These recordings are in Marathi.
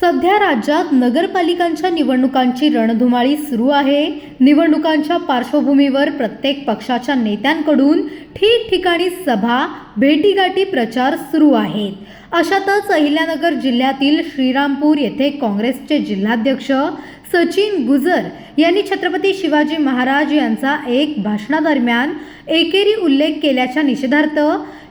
सध्या राज्यात नगरपालिकांच्या निवडणुकांची रणधुमाळी सुरू आहे. निवडणुकांच्या पार्श्वभूमीवर प्रत्येक पक्षाच्या नेत्यांकडून ठिकठिकाणी सभा भेटीगाठी प्रचार सुरू आहेत. अशातच अहिल्यानगर जिल्ह्यातील श्रीरामपूर येथे काँग्रेसचे जिल्हाध्यक्ष सचिन गुजर यांनी छत्रपती शिवाजी महाराज यांचा एक भाषणादरम्यान एकेरी उल्लेख केल्याच्या निषेधार्थ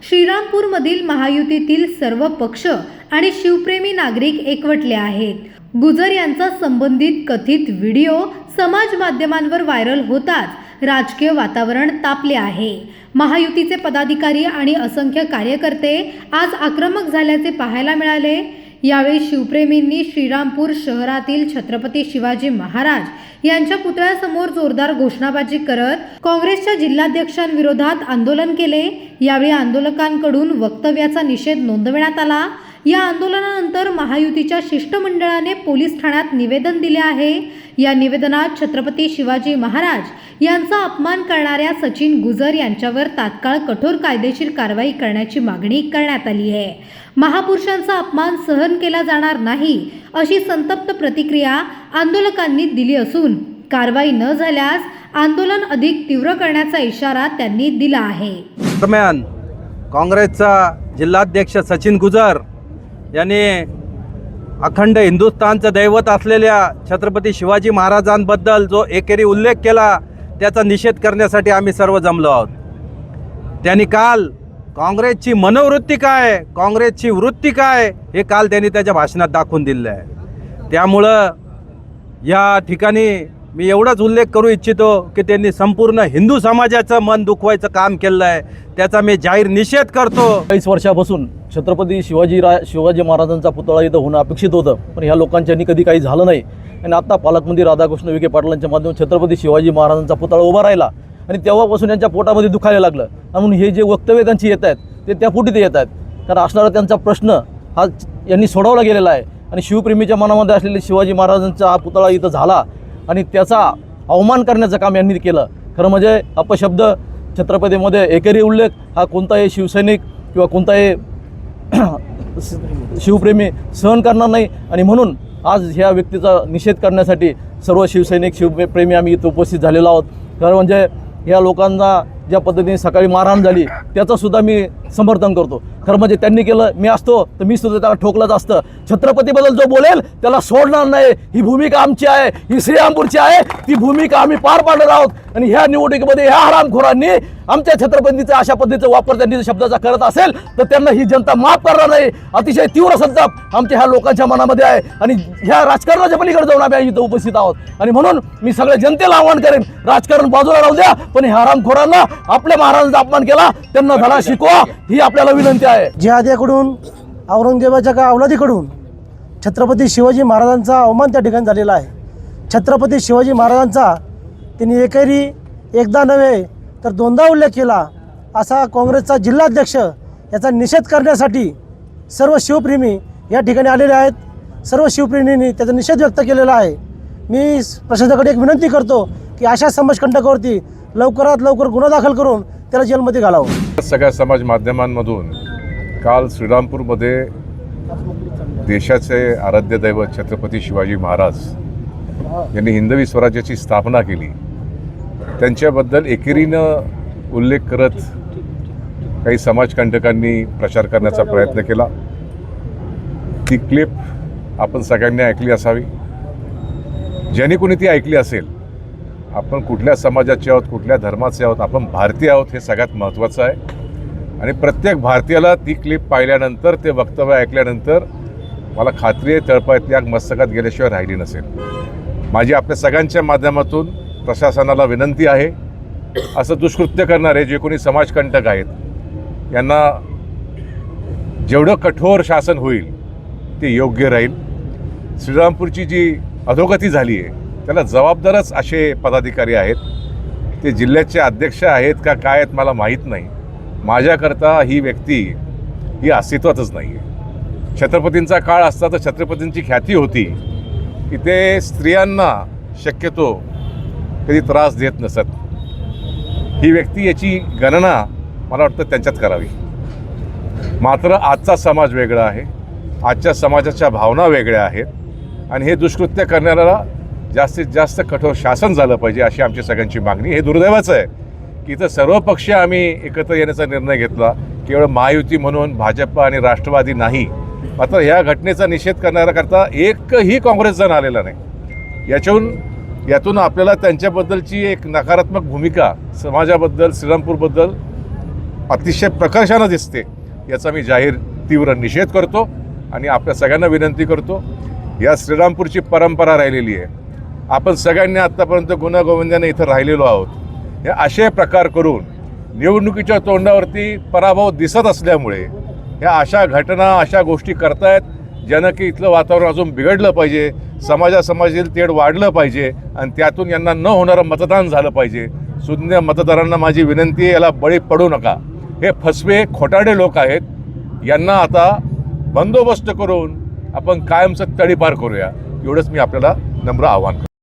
श्रीरामपूरमधील महायुतीतील सर्व पक्ष आणि शिवप्रेमी नागरिक एकवटले आहेत. गुजर यांचा संबंधित कथित व्हिडिओ समाज माध्यमांवर व्हायरल होताच राजकीय वातावरण तापले आहे. महायुतीचे पदाधिकारी आणि असंख्य कार्यकर्ते आज आक्रमक झाल्याचे पाहायला मिळाले. यावेळी शिवप्रेमींनी श्रीरामपूर शहरातील छत्रपती शिवाजी महाराज यांच्या पुतळ्यासमोर जोरदार घोषणाबाजी करत काँग्रेसच्या जिल्हाध्यक्षांविरोधात आंदोलन केले. यावेळी आंदोलकांकडून वक्तव्याचा निषेध नोंदविण्यात आला. या आंदोलनानंतर महायुतीच्या शिष्टमंडळाने पोलीस ठाण्यात निवेदन दिले आहे. या निवेदनात छत्रपती शिवाजी महाराज यांचा अपमान करणाऱ्या सचिन गुजर यांच्यावर तात्काळ कठोर कायदेशीर कारवाई करण्याची मागणी करण्यात आली आहे. महापुरुषांचा अपमान सहन केला जाणार नाही अशी संतप्त प्रतिक्रिया आंदोलकांनी दिली असून कारवाई न झाल्यास आंदोलन अधिक तीव्र करण्याचा इशारा त्यांनी दिला आहे. दरम्यान काँग्रेसचा जिल्हाध्यक्ष सचिन गुजर यांनी अखंड हिंदुस्थानचं दैवत असलेल्या छत्रपती शिवाजी महाराजांबद्दल जो एकेरी उल्लेख केला त्याचा निषेध करण्यासाठी आम्ही सर्व जमलो आहोत. त्यांनी काल काँग्रेसची मनोवृत्ती काय काँग्रेसची वृत्ती काय हे काल त्यांनी त्याच्या भाषणात दाखवून दिलेलं आहे. त्यामुळं या ठिकाणी मी एवढाच उल्लेख करू इच्छितो की त्यांनी संपूर्ण हिंदू समाजाचं मन दुखवायचं काम केलं आहे. त्याचा मी जाहीर निषेध करतो. चाळीस वर्षापासून छत्रपती शिवाजी रा शिवाजी महाराजांचा पुतळा इथं होणं अपेक्षित होतं. पण ह्या लोकांच्यानी कधी काही झालं नाही. आणि आत्ता पालकमंत्री राधाकृष्ण विखे पाटलांच्या माध्यमातून छत्रपती शिवाजी महाराजांचा पुतळा उभा राहिला. आणि तेव्हापासून यांच्या पोटामध्ये दुखायला लागलं. म्हणून हे जे वक्तव्य त्यांची येत आहेत ते त्या पोटी ते येत आहेत. कारण असणारा त्यांचा प्रश्न हा यांनी सोडवला गेलेला आहे. आणि शिवप्रेमीच्या मनामध्ये असलेले शिवाजी महाराजांचा हा पुतळा इथं झाला. आणि त्याचा अवमान करण्याचं काम यांनी केलं. खरं म्हणजे अपशब्द छत्रपतीमध्ये एकेरी उल्लेख हा कोणताही शिवसैनिक किंवा कोणताही शिवप्रेमी सहन करणार नाही. आणि म्हणून आज ह्या व्यक्तीचा निषेध करण्यासाठी सर्व शिवसैनिक शिवप्रेमी आम्ही इथं उपस्थित झालेलो आहोत. खरं म्हणजे ह्या लोकांना ज्या पद्धतीने सकाळी मारहाण झाली त्याचं सुद्धा मी समर्थन करतो. खरं म्हणजे त्यांनी केलं मी असतो तर मी सुद्धा त्याला ठोकलंच असतं. छत्रपतीबद्दल जो बोलेल त्याला सोडणार नाही. ही भूमिका आमची आहे ही श्रीरामपूरची आहे ती भूमिका आम्ही पार पाडणार आहोत. आणि ह्या निवडणुकीमध्ये ह्या हरामखोरांनी आमच्या छत्रपतीचा अशा पद्धतीचा वापर त्यांनी शब्दाचा करत असेल तर त्यांना ही जनता माफ करणार नाही. अतिशय तीव्र संताप आमच्या ह्या लोकांच्या मनामध्ये आहे. आणि ह्या राजकारणाच्या पलीकडे जाऊन आम्ही इथं उपस्थित आहोत. आणि म्हणून मी सगळ्या जनतेला आवाहन करेन राजकारण बाजूला राहू द्या पण ह्या हरामखोरांना आपल्या महाराजांचा अपमान केला त्यांना धडा शिकवा ही आपल्याला विनंती आहे. जिहाद्याकडून औरंगजेबाच्या का अवलादीकडून छत्रपती शिवाजी महाराजांचा अवमान त्या ठिकाणी झालेला आहे. छत्रपती शिवाजी महाराजांचा त्यांनी एकेरी एकदा नव्हे तर दोनदा उल्लेख केला असा काँग्रेसचा जिल्हाध्यक्ष याचा निषेध करण्यासाठी सर्व शिवप्रेमी या ठिकाणी आलेले आहेत. सर्व शिवप्रेमींनी त्याचा निषेध व्यक्त केलेला आहे. मी प्रशासनाकडे एक विनंती करतो की अशा समाजकंटकावरती लवकरात लवकर गुन्हा दाखल करून त्याला जेलमध्ये घालावं. सगळ्या समाज माध्यमांमधून काल श्रीरामपूरमध्ये देशाचे आराध्य दैवत छत्रपती शिवाजी महाराज यांनी हिंदवी स्वराज्याची स्थापना केली. त्यांच्याबद्दल एकेरीनं उल्लेख करत काही समाजकंटकांनी प्रचार करण्याचा प्रयत्न केला. ती क्लिप आपण सगळ्यांनी ऐकली असावी. ज्याने कोणी ती ऐकली असेल आपण कुठल्या समाजाचे आहोत कुठल्या धर्माचे आहोत आपण भारतीय आहोत हे सगळ्यात महत्त्वाचं आहे. आणि प्रत्येक भारतीयाला ती क्लिप पाहिल्यानंतर ते वक्तव्य ऐकल्यानंतर मला खात्री आहे तळपाय त्याग मस्तकात गेल्याशिवाय राहिली नसेल. माझी आपल्या सगळ्यांच्या माध्यमातून प्रशासनाला विनंती आहे असं दुष्कृत्य करणारे जे कोणी समाजकंटक आहेत यांना जेवढं कठोर शासन होईल ते योग्य राहील. श्रीरामपूरची जी अधोगती झाली आहे त्याला जबाबदारच असे पदाधिकारी आहेत. ते जिल्ह्याचे अध्यक्ष आहेत का काय आहेत मला माहीत नाही. माझ्याकरता ही व्यक्ती ही अस्तित्वातच नाही आहे. छत्रपतींचा काळ असता तर छत्रपतींची ख्याती होती की ते स्त्रियांना शक्यतो कधी त्रास देत नसत. ही व्यक्ती याची गणना मला वाटतं त्यांच्यात करावी. मात्र आजचा समाज वेगळा आहे. आजच्या समाजाच्या भावना वेगळ्या आहेत. आणि हे दुष्कृत्य करणाऱ्याला जास्तीत जास्त कठोर शासन झालं पाहिजे अशी आमची सगळ्यांची मागणी. हे दुर्दैवाचं आहे की इथं सर्व पक्ष आम्ही एकत्र येण्याचा निर्णय घेतला. केवळ महायुती म्हणून भाजप आणि राष्ट्रवादी नाही. मात्र ह्या घटनेचा निषेध करणाऱ्याकरता एकही काँग्रेस जण आलेला नाही. याच्याहून यातून आपल्याला त्यांच्याबद्दलची एक नकारात्मक भूमिका समाजाबद्दल श्रीरामपूरबद्दल अतिशय प्रकर्षानं दिसते याचा मी जाहीर तीव्र निषेध करतो आणि आपल्या सगळ्यांना विनंती करतो. या श्रीरामपूरची परंपरा राहिलेली आहे. आपण सगळ्यांनी आत्तापर्यंत गुन्हा इथं राहिलेलो आहोत. हे असे प्रकार करून निवडणुकीच्या तोंडावरती पराभव दिसत असल्यामुळे ह्या अशा घटना अशा गोष्टी करतायत ज्यानं की इथलं वातावरण अजून बिघडलं पाहिजे समाजा समाजातील तेढ वाढलं पाहिजे आणि त्यातून यांना न होणारं मतदान झालं पाहिजे. शून्य मतदारांना माझी विनंती आहे याला बळी पडू नका. हे फसवे खोटाडे लोक आहेत. यांना आता बंदोबस्त करून आपण कायमचं तडीपार करूया. एवढंच मी आपल्याला नम्र आव्हान करतो.